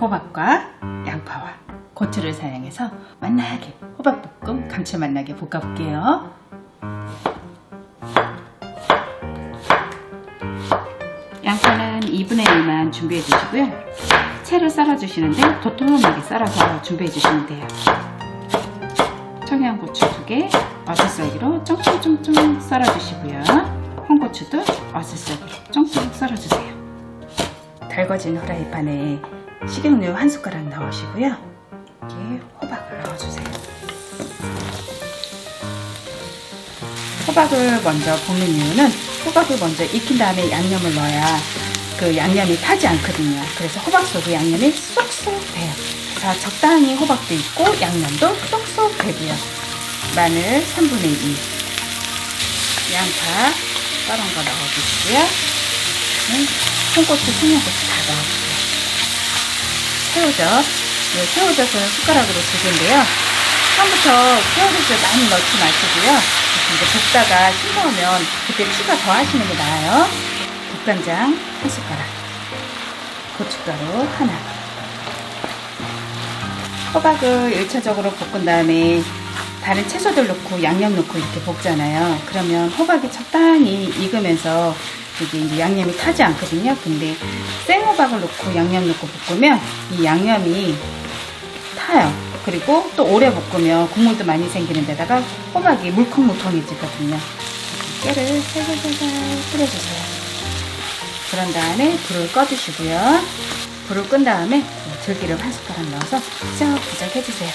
호박과 양파와 고추를 사용해서 맛나게 호박볶음 감칠맛 나게 볶아볼게요. 양파는 2분의 1만 준비해 주시고요. 채를 썰어 주시는데 도톰하게 썰어서 준비해 주시면 돼요. 청양고추 2개 어슷썰기로 쫑쫑쫑쫑 썰어 주시고요. 홍고추도 어슷썰기로 쫑쫑 썰어 주세요. 달궈진 후라이팬에 식용유 한 숟가락 넣으시고요. 이렇게 호박을 넣어주세요. 호박을 먼저 볶는 이유는 호박을 먼저 익힌 다음에 양념을 넣어야 그 양념이 타지 않거든요. 그래서 호박 속에 양념이 쏙쏙 돼요. 그래서 적당히 호박도 있고 양념도 쏙쏙 되고요. 마늘 3분의 2, 양파 썰은 거 넣어주시고요. 음, 홍고추, 청양고추 다 넣어주세요. 새우젓, 네, 새우젓은 숟가락으로 두 개인데요. 처음부터 새우젓을 많이 넣지 마시고요. 이제 볶다가 싱거우면 그때 추가 더 하시는 게 나아요. 국간장 한 숟가락, 고춧가루 하나. 호박을 1차적으로 볶은 다음에 다른 채소들 넣고 양념 넣고 이렇게 볶잖아요. 그러면 호박이 적당히 익으면서 이게 양념이 타지 않거든요. 근데 생호박을 넣고 양념 넣고 볶으면 이 양념이 타요. 그리고 또 오래 볶으면 국물도 많이 생기는 데다가 호박이 물컹물컹해지거든요. 깨를 살살살살 뿌려주세요. 그런 다음에 불을 꺼주시고요. 불을 끈 다음에 들기름 한 숟가락 넣어서 쫙 부작 해주세요.